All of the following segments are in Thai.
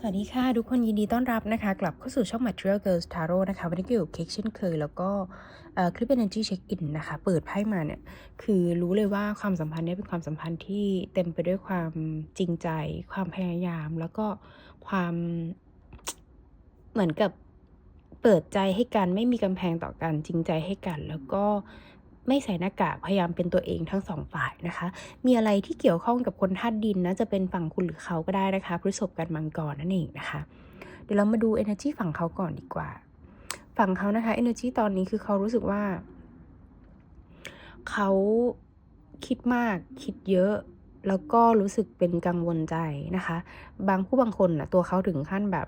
สวัสดีค่ะ ทุกคนยินดีต้อนรับนะคะ กลับเข้าสู่ช่อง Material Girls Tarot นะคะ วันนี้ก็อยู่กับเค้กเช่นเคย แล้วก็คลิป Energy Check In นะคะ เปิดไพ่มาเนี่ย คือรู้เลยว่าความสัมพันธ์นี้เป็นความสัมพันธ์ที่เต็มไปด้วยความจริงใจ ความพยายาม แล้วก็ความเหมือนกับเปิดใจให้กันไม่มีกำแพงต่อกันจริงใจให้กัน แล้วก็ ไม่ใส่หน้ากากพยายามเป็นตัวเองทั้งสองฝ่ายนะคะ มีอะไรที่เกี่ยวข้องกับคนธาตุดินนะจะเป็นฝั่งคุณหรือเขาก็ได้นะคะพฤษภกันมังกรนั่นเองนะคะ เดี๋ยวเรามาดู energy ฝั่งเขาก่อนดีกว่า ฝั่งเขานะคะ energy ตอนนี้คือเขารู้สึกว่า เขาคิดมากคิดเยอะแล้วก็รู้สึกเป็นกังวลใจนะคะ บางผู้บางคนนะตัวเขาถึงขั้นแบบ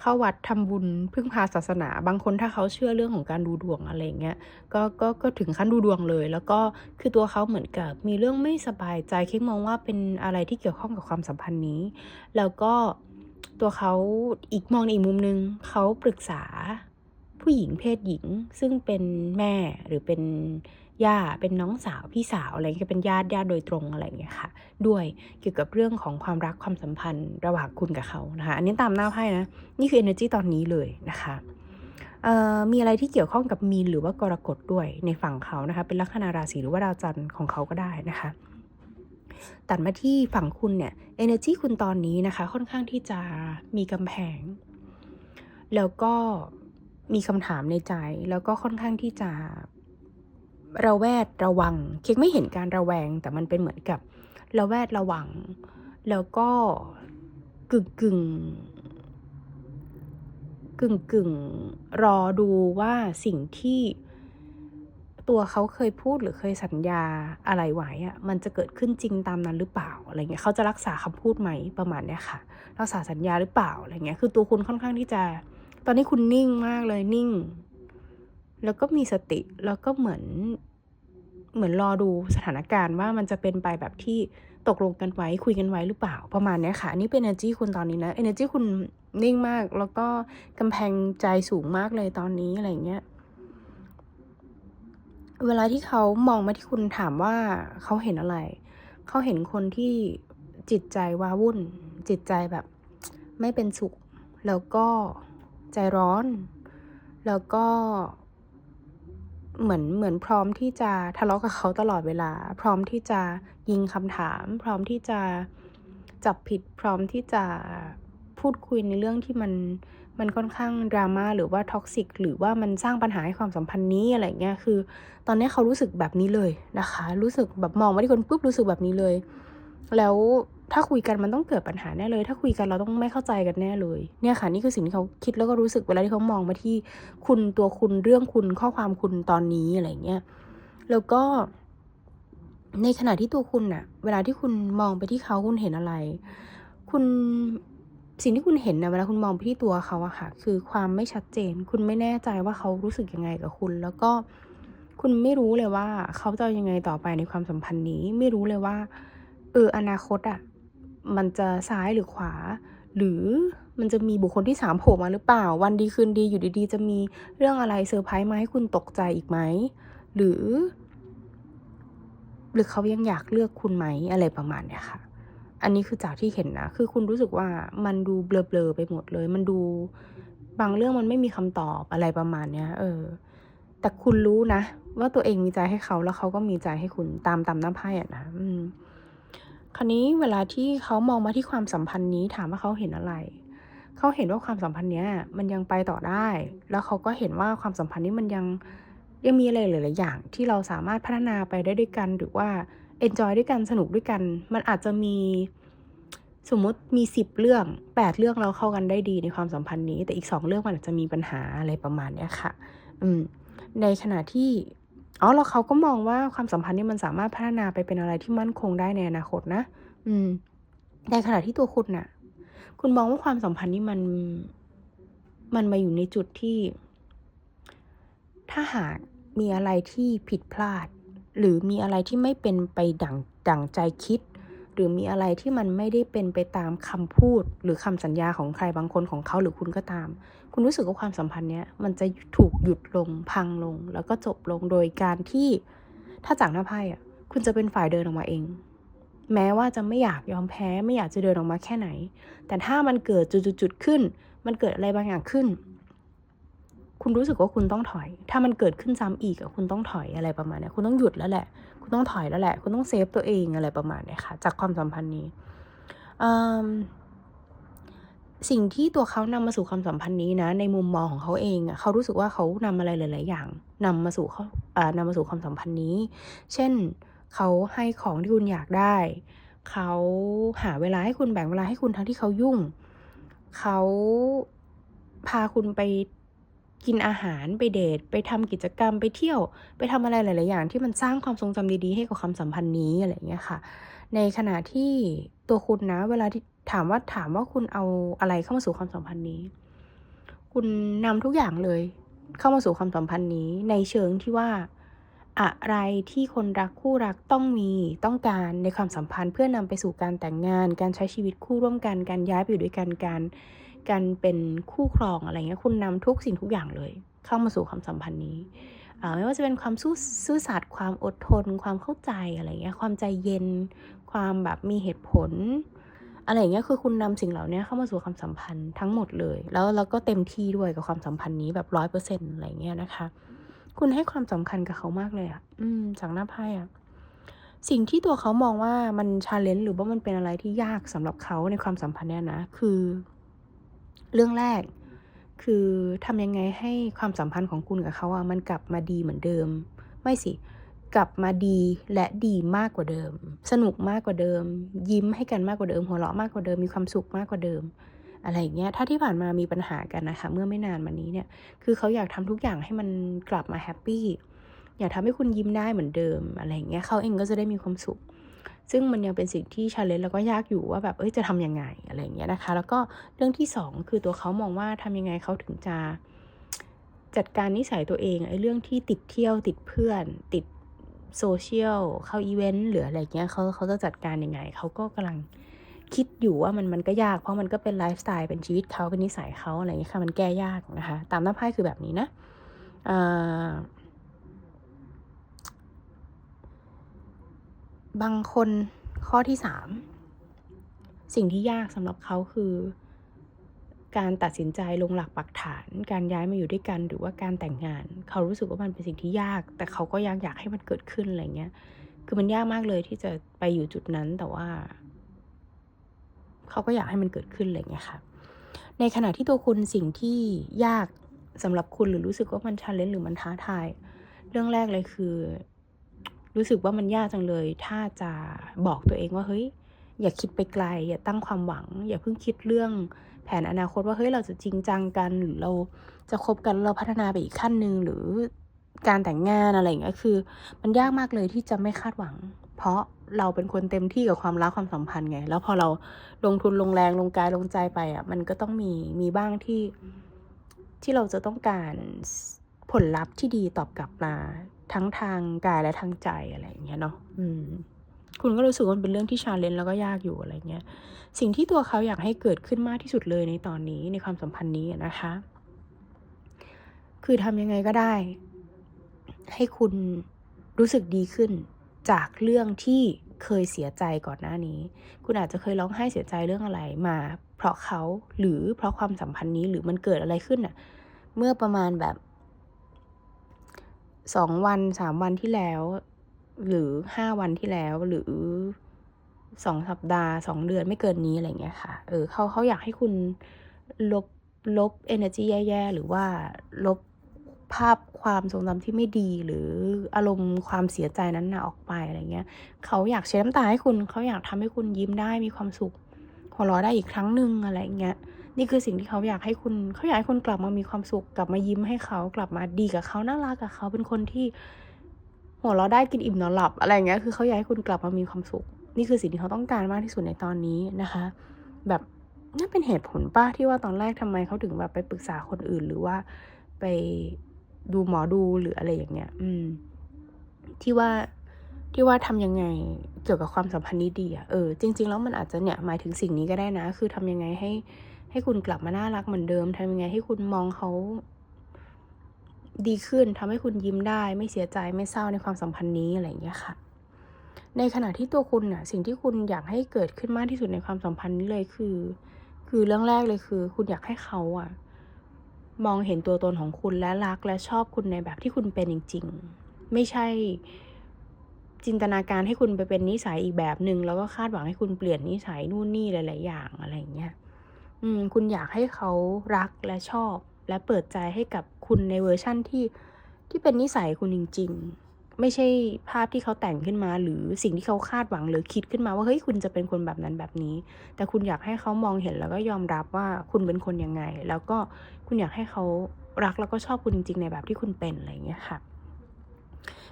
เข้าวัดทำบุญพึ่งพาศาสนา บางคนถ้าเขาเชื่อเรื่องของการดูดวงอะไรเงี้ยก็ก็ก็ถึงขั้นดูดวงเลย แล้วก็คือตัวเขาเหมือนกับมีเรื่องไม่สบายใจค้กมองว่าเป็นอะไรที่เกี่ยวข้องกับความสัมพันธ์นี้ แล้วก็ตัวเขาอีกมองในอีกมุมนึงเขาปรึกษาผู้หญิงเพศหญิงซึ่งเป็นแม่หรือเป็น ย่าเป็นน้องสาวพี่สาวอะไรเงี้ยเป็นญาติญาติโดยตรงอะไรอย่างเงี้ยค่ะ ด้วยเกี่ยวกับเรื่องของความรักความสัมพันธ์ระหว่างคุณกับเขานะคะอันนี้ตามหน้าไพ่นะนี่คือ energy ตอนนี้เลยนะคะมีอะไรที่เกี่ยวข้องกับมีนหรือว่ากรกฎด้วยในฝั่งเขานะคะ เป็นลัคนาราศีหรือว่าดาวจันทร์ของเขาก็ได้นะคะตัดมาที่ฝั่งคุณเนี่ย energy คุณตอนนี้นะคะ ค่อนข้างที่จะมีกำแพง แล้วก็มีคำถามในใจ แล้วก็ค่อนข้างที่จะ ระแวดระวัง เค้กไม่เห็นการระแวง แต่มันเป็นเหมือนกับระแวดระวัง แล้วก็กึ่งกึ่งกึ่งกึ่งรอดูว่าสิ่งที่ตัวเขาเคยพูดหรือเคยสัญญาอะไรไว้อะมันจะเกิดขึ้นจริงตามนั้นหรือเปล่าอะไรเงี้ยเขาจะรักษาคำพูดไหมประมาณเนี้ยค่ะรักษาสัญญาหรือเปล่าอะไรเงี้ยคือตัวคุณค่อนข้างที่จะ ตอนนี้คุณนิ่งมากเลยนิ่ง แล้วก็มีสติแล้วก็เหมือนเหมือนรอดูสถานการณ์ว่ามันจะเป็นไปแบบที่ตกลงกันไว้คุยกันไว้หรือเปล่าประมาณนี้ค่ะอันนี่เป็น energy คุณตอนนี้นะ energy คุณนิ่งมาก แล้วก็กำแพงใจสูงมากเลยตอนนี้อะไรเงี้ยเวลาที่เขามองมาที่คุณถามว่าเขาเห็นอะไร เขาเห็นคนที่จิตใจว้าวุ่น จิตใจแบบไม่เป็นสุข แล้วก็ใจร้อน แล้วก็ เหมือนเหมือนพร้อมที่จะทะเลาะกับเขาตลอดเวลา พร้อมที่จะยิงคำถาม พร้อมที่จะจับผิด พร้อมที่จะพูดคุยในเรื่องที่มันมันค่อนข้างดราม่าหรือว่าท็อกซิกหรือว่ามันสร้างปัญหาให้ความสัมพันธ์นี้อะไรเงี้ยคือ ตอนนี้เขารู้สึกแบบนี้เลยนะคะ รู้สึกแบบมองมาที่คนปุ๊บรู้สึกแบบนี้เลย แล้ว ถ้าคุยกันมันต้องเกิดปัญหาแน่เลย ถ้าคุยกันเราต้องไม่เข้าใจกันแน่เลย เนี่ยค่ะนี่คือสิ่งที่เขาคิดแล้วก็รู้สึกเวลาที่เขามองมาที่คุณตัวคุณเรื่องคุณข้อความคุณตอนนี้อะไรเงี้ย แล้วก็ ในขณะที่ตัวคุณน่ะเวลาที่คุณมองไปที่เขาคุณเห็นอะไร คุณสิ่งที่คุณเห็นนะเวลาคุณมองไปที่ตัวเขาอะค่ะ คือความไม่ชัดเจน คุณไม่แน่ใจว่าเขารู้สึกยังไงกับคุณ แล้วก็คุณไม่รู้เลยว่า เขาจะยังไงต่อไปในความสัมพันธ์นี้ ไม่รู้เลยว่า เอออนาคตอะ มันจะซ้ายหรือขวา หรือมันจะมีบุคคลที่สามโผล่มาหรือเปล่า วันดีคืนดีอยู่ดีๆ จะมีเรื่องอะไรเซอร์ไพรส์มาให้คุณตกใจอีกไหม หรือ หรือเขายังอยากเลือกคุณไหมอะไรประมาณเนี้ยค่ะ อันนี้คือจากที่เห็นนะ คือคุณรู้สึกว่ามันดูเบลอๆไปหมดเลย มันดูบางเรื่องมันไม่มีคำตอบอะไรประมาณเนี้ย เออ แต่คุณรู้นะ ว่าตัวเองมีใจให้เขาแล้วเขาก็มีใจให้คุณตามตามหน้ำไพ่อะนะอืม คราวนี้เวลาที่เขามองมาที่ความสัมพันธ์นี้ถามว่าเขาเห็นอะไร เขาเห็นว่าความสัมพันธ์เนี้ยมันยังไปต่อได้ แล้วเขาก็เห็นว่าความสัมพันธ์นี้มันยังยังมีอะไรหลายๆอย่าง ที่เราสามารถพัฒนาไปได้ด้วยกันหรือว่า enjoy ด้วยกันสนุกด้วยกัน มันอาจจะมีสมมติมีสิบเรื่องแปดเรื่องเราเข้ากันได้ดีในความสัมพันธ์นี้ แต่อีกสองเรื่องมันอาจจะมีปัญหาอะไรประมาณเนี้ยค่ะ อืม ในขณะที่ อ๋อแล้วเขาก็มองว่าความสัมพันธ์นี้มันสามารถพัฒนาไปเป็นอะไรที่มั่นคงได้ในอนาคตนะ อืมในขณะที่ตัวคุณน่ะ คุณมองว่าความสัมพันธ์นี้มันมันมาอยู่ในจุดที่ ถ้าหากมีอะไรที่ผิดพลาด หรือมีอะไรที่ไม่เป็นไปดังดังใจคิด หรือมีอะไรที่มันไม่ได้เป็นไปตามคำพูด หรือคำสัญญาของใครบางคนของเขาหรือคุณก็ตาม คุณรู้สึกว่าความสัมพันธ์เนี้ยมันจะถูกหยุดลงพังลง แล้วก็จบลงโดยการที่ถ้าจากหน้าไพ่อะคุณจะเป็นฝ่ายเดินออกมาเอง แม้ว่าจะไม่อยากยอมแพ้ไม่อยากจะเดินออกมาแค่ไหน แต่ถ้ามันเกิดจุดๆขึ้น มันเกิดอะไรบางอย่างขึ้น คุณรู้สึกว่าคุณต้องถอย ถ้ามันเกิดขึ้นซ้ำอีกอะคุณต้องถอยอะไรประมาณนี้คุณต้องหยุดแล้วแหละ คุณต้องถอยแล้วแหละ คุณต้องเซฟตัวเองอะไรประมาณเนี้ยค่ะ จากความสัมพันธ์นี้สิ่งที่ตัวเขานำมาสู่ความสัมพันธ์นี้นะ ในมุมมองของเขาเองเขารู้สึกว่าเขานำอะไรหลาย ๆ อย่างนำมาสู่เขานำมาสู่ความสัมพันธ์นี้ เช่นเขาให้ของที่คุณอยากได้ เขาหาเวลาให้คุณแบ่งเวลาให้คุณทั้งที่เขายุ่ง เขาพาคุณไป กินอาหารไปเดทไปทำกิจกรรมไปเที่ยว ไปทำอะไรหลาย ๆ อย่าง ที่มันสร้างความทรงจำดีๆ ให้กับความสัมพันธ์นี้อะไรอย่างเงี้ยค่ะ ในขณะที่ตัวคุณนะ เวลาที่ถามว่าถามว่าคุณเอาอะไรเข้ามาสู่ความสัมพันธ์นี้ คุณนำทุกอย่างเลย เข้ามาสู่ความสัมพันธ์นี้ ในเชิงที่ว่าอะไรที่คนรักคู่รักต้องมีต้องการในความสัมพันธ์เพื่อนำไปสู่การแต่งงาน การใช้ชีวิตคู่ร่วมกัน การย้ายไปอยู่ด้วยกันการ การเป็นคู่ครองอะไรเงี้ยคุณนำทุกสิ่งทุกอย่างเลย เข้ามาสู่ความสัมพันธ์นี้ไม่ว่าจะเป็นความซื่อซื่อสัตย์ความอดทน ความเข้าใจอะไรเงี้ยความใจเย็น ความแบบมีเหตุผล อะไรเงี้ยคือคุณนำสิ่งเหล่านี้เข้ามาสู่ความสัมพันธ์ทั้งหมดเลย แล้วเราก็เต็มที่ด้วยกับความสัมพันธ์นี้แบบร้อยเปอร์เซ็นต์อะไรเงี้ยนะคะ คุณให้ความสำคัญกับเขามากเลยอะอืมจากหน้าไพ่อะสิ่งที่ตัวเขามองว่ามันชาเลนจ์หรือว่ามันเป็นอะไรที่ยากสำหรับเขาในความสัมพันธ์เนี่ยนะคือ เรื่องแรก คือทำยังไงให้ความสัมพันธ์ของคุณกับเขาอะมันกลับมาดีเหมือนเดิม ไม่สิกลับมาดีและดีมากกว่าเดิม สนุกมากกว่าเดิม ยิ้มให้กันมากกว่าเดิม หัวเราะมากกว่าเดิมมีความสุขมากกว่าเดิม อะไรอย่างเงี้ยถ้าที่ผ่านมามีปัญหากันนะคะ เมื่อไม่นานมานี้เนี่ย คือเขาอยากทำทุกอย่างให้มันกลับมาแฮปปี้อยากทำให้คุณยิ้มได้เหมือนเดิมอะไรอย่างเงี้ยเขาเองก็จะได้มีความสุข ซึ่งมันยังเป็นสิ่งที่ชาเลนจ์แล้วก็ยากอยู่ว่าแบบเอ้ยจะทำยังไงอะไรอย่างเงี้ยนะคะ แล้วก็เรื่องที่สองคือตัวเขามองว่าทำยังไงเขาถึงจะจัดการนิสัยตัวเองไอ้เรื่องที่ติดเที่ยวติดเพื่อน ติดโซเชียลเข้าอีเวนต์หรืออะไรเงี้ยเขาเขาจะจัดการยังไงเขาก็กำลังคิดอยู่ว่ามันมันก็ยากเพราะมันก็เป็นไลฟ์สไตล์เป็นชีวิตเขาเป็นนิสัยเขาอะไรเงี้ยค่ะมันแก้ยากนะคะ ตามหน้าไพ่คือแบบนี้นะอ่า บางคนข้อที่สามสิ่งที่ยากสำหรับเขาคือ การตัดสินใจลงหลักปักฐาน การย้ายมาอยู่ด้วยกันหรือว่าการแต่งงาน เขารู้สึกว่ามันเป็นสิ่งที่ยาก แต่เขาก็ยังอยากให้มันเกิดขึ้นอะไรเงี้ย คือมันยากมากเลยที่จะไปอยู่จุดนั้นแต่ว่า เขาก็อยากให้มันเกิดขึ้นอะไรเงี้ยค่ะในขณะที่ตัวคุณสิ่งที่ยากสำหรับคุณหรือรู้สึกว่ามันชาเลนจ์หรือมันท้าทาย เรื่องแรกเลยคือ รู้สึกว่ามันยากจังเลย ถ้าจะบอกตัวเองว่าเฮ้ย อย่าคิดไปไกล อย่าตั้งความหวัง อย่าเพิ่งคิดเรื่องแผนอนาคตว่าเฮ้ยเราจะจริงจังกันหรือเราจะคบกันเราพัฒนาไปอีกขั้นหนึ่งหรือการแต่งงานอะไรอย่างเงี้ยคือ มันยากมากเลยที่จะไม่คาดหวัง เพราะเราเป็นคนเต็มที่กับความรักความสัมพันธ์ไง แล้วพอเราลงทุนลงแรงลงกายลงใจไปอะ มันก็ต้องมีมีบ้างที่ที่เราจะต้องการผลลัพธ์ที่ดีตอบกลับมา ทั้งทางกายและทางใจอะไรอย่างเงี้ยเนาะอืม คุณก็รู้สึกว่ามันเป็นเรื่องที่ชาเลนจ์แล้วก็ยากอยู่อะไรเงี้ย สิ่งที่ตัวเขาอยากให้เกิดขึ้นมากที่สุดเลยในตอนนี้ในความสัมพันธ์นี้นะคะ คือทำยังไงก็ได้ ให้คุณรู้สึกดีขึ้นจากเรื่องที่เคยเสียใจก่อนหน้านี้ คุณอาจจะเคยร้องไห้เสียใจเรื่องอะไรมา เพราะเขาหรือเพราะความสัมพันธ์นี้หรือมันเกิดอะไรขึ้นอะเมื่อประมาณแบบ สองวันสามวันที่แล้ว หรือห้าวันที่แล้ว หรือสองสัปดาห์สองเดือนไม่เกินนี้อะไรเงี้ยค่ะ เออเขาเขาอยากให้คุณลบลบ energy แย่ๆ หรือว่าลบภาพความทรงจำที่ไม่ดีหรืออารมณ์ความเสียใจนั้นนะออกไปอะไรเงี้ยเขาอยากเช็ดน้ำตาให้คุณเขาอยากทำให้คุณยิ้มได้มีความสุขหัวเราะได้อีกครั้งหนึ่งอะไรเงี้ย นี่คือสิ่งที่เขาอยากให้คุณเขาอยากให้คุณกลับมามีความสุขกลับมายิ้มให้เขากลับมาดีกับเขาน่ารักกับเขาเป็นคนที่หัวเราะได้กินอิ่มนอนหลับอะไรเงี้ยคือเขาอยากให้คุณกลับมามีความสุข นี่คือสิ่งที่เขาต้องการมากที่สุดในตอนนี้นะคะ แบบนั่นเป็นเหตุผลป้าที่ว่าตอนแรกทำไมเขาถึงแบบไปปรึกษาคนอื่น หรือว่าไปดูหมอดูหรืออะไรอย่างเงี้ย อืม ที่ว่าที่ว่าทำยังไงเกี่ยวกับความสัมพันธ์นี้ดีอะเออจริง ๆ แล้วมันอาจจะเนี่ยหมายถึงสิ่งนี้ก็ได้นะ คือทำยังไงให้ ให้คุณกลับมาน่ารักเหมือนเดิมทำยังไงให้คุณมองเขาดีขึ้นทำให้คุณยิ้มได้ ไม่เสียใจไม่เศร้าในความสัมพันธ์นี้อะไรอย่างเงี้ยค่ะ ในขณะที่ตัวคุณน่ะสิ่งที่คุณอยากให้เกิดขึ้นมากที่สุดในความสัมพันธ์นี้เลยคือ คือเรื่องแรกเลยคือ คุณอยากให้เขาอะมองเห็นตัวตนของคุณและรักและชอบคุณในแบบที่คุณเป็นจริง ๆ ไม่ใช่จินตนาการให้คุณไปเป็นนิสัยอีกแบบหนึ่งแล้วก็คาดหวังให้คุณเปลี่ยนนิสัยนู่นนี่หลาย ๆ อย่างอะไรอย่างเงี้ย อืมคุณอยากให้เขารักและชอบ และเปิดใจให้กับคุณในเวอร์ชั่นที่ที่เป็นนิสัยคุณจริง ๆ ไม่ใช่ภาพที่เขาแต่งขึ้นมา หรือสิ่งที่เขาคาดหวังหรือคิดขึ้นมาว่าเฮ้ยคุณจะเป็นคนแบบนั้นแบบนี้ แต่คุณอยากให้เขามองเห็นแล้วก็ยอมรับว่าคุณเป็นคนยังไง แล้วก็คุณอยากให้เขารักแล้วก็ชอบคุณจริง ๆ ในแบบที่คุณเป็นอะไรอย่างเงี้ยค่ะ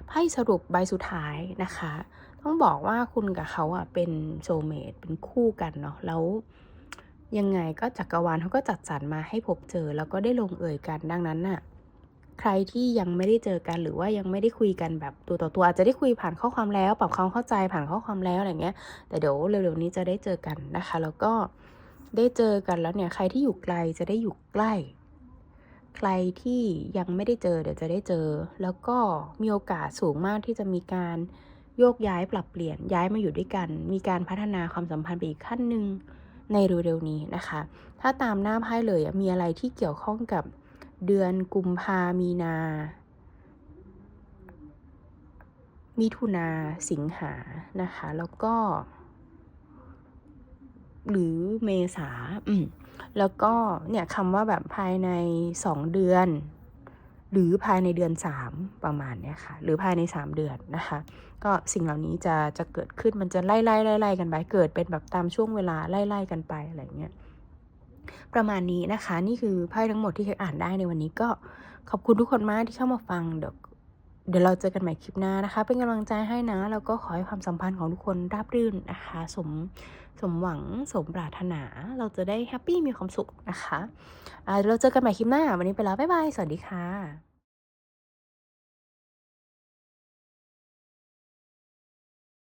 ไพ่สรุปใบสุดท้ายนะคะ ต้องบอกว่าคุณกับเขาอะเป็นโซเมตเป็นคู่กันเนาะแล้ว ยังไงก็จักรวาลเขาก็จัดสรรมาให้พบเจอแล้วก็ได้ลงเอ่ยกันดังนั้นน่ะใครที่ยังไม่ได้เจอกันหรือว่ายังไม่ได้คุยกันแบบตัวต่อตัวอาจจะได้คุยผ่านข้อความแล้ว ปรับความเข้าใจผ่านข้อความแล้วอะไรเงี้ย แต่เดี๋ยวเร็วๆนี้จะได้เจอกันนะคะ แล้วก็ได้เจอกันแล้วเนี่ยใครที่อยู่ไกลจะได้อยู่ใกล้ ใครที่ยังไม่ได้เจอเดี๋ยวจะได้เจอ แล้วก็มีโอกาสสูงมากที่จะมีการโยกย้ายปรับเปลี่ยนย้ายมาอยู่ด้วยกัน มีการพัฒนาความสัมพันธ์ไปอีกขั้นหนึ่ง ในเร็วๆนี้นะคะ ถ้าตามหน้าไพ่เลยมีอะไรที่เกี่ยวข้องกับเดือนกุมภามีนา มิถุนาสิงหานะคะ แล้วก็ หรือเมษาอืมแล้วก็เนี่ยคำว่าแบบภายในสองเดือน หรือภายในเดือนสามประมาณเนี้ยค่ะ หรือภายในสามเดือนนะคะ ก็สิ่งเหล่านี้จะจะเกิดขึ้นมันจะไล่ไล่ไล่ไล่กันไป เกิดเป็นแบบตามช่วงเวลาไล่ไล่กันไปอะไรเงี้ยประมาณนี้นะคะ นี่คือไพ่ทั้งหมดที่เคยอ่านได้ในวันนี้ก็ขอบคุณทุกคนมากที่เข้ามาฟังเดี๋ยว เดี๋ยวเราเจอกันใหม่คลิปหน้านะคะ เป็นกำลังใจให้นะ แล้วก็ขอให้ความสัมพันธ์ของทุกคนราบรื่นนะคะ สมสมหวังสมปรารถนา เราจะได้แฮปปี้มีความสุขนะคะเดี๋ยวเราเจอกันใหม่คลิปหน้า วันนี้ไปแล้ว บ๊ายบาย สวัสดีค่ะ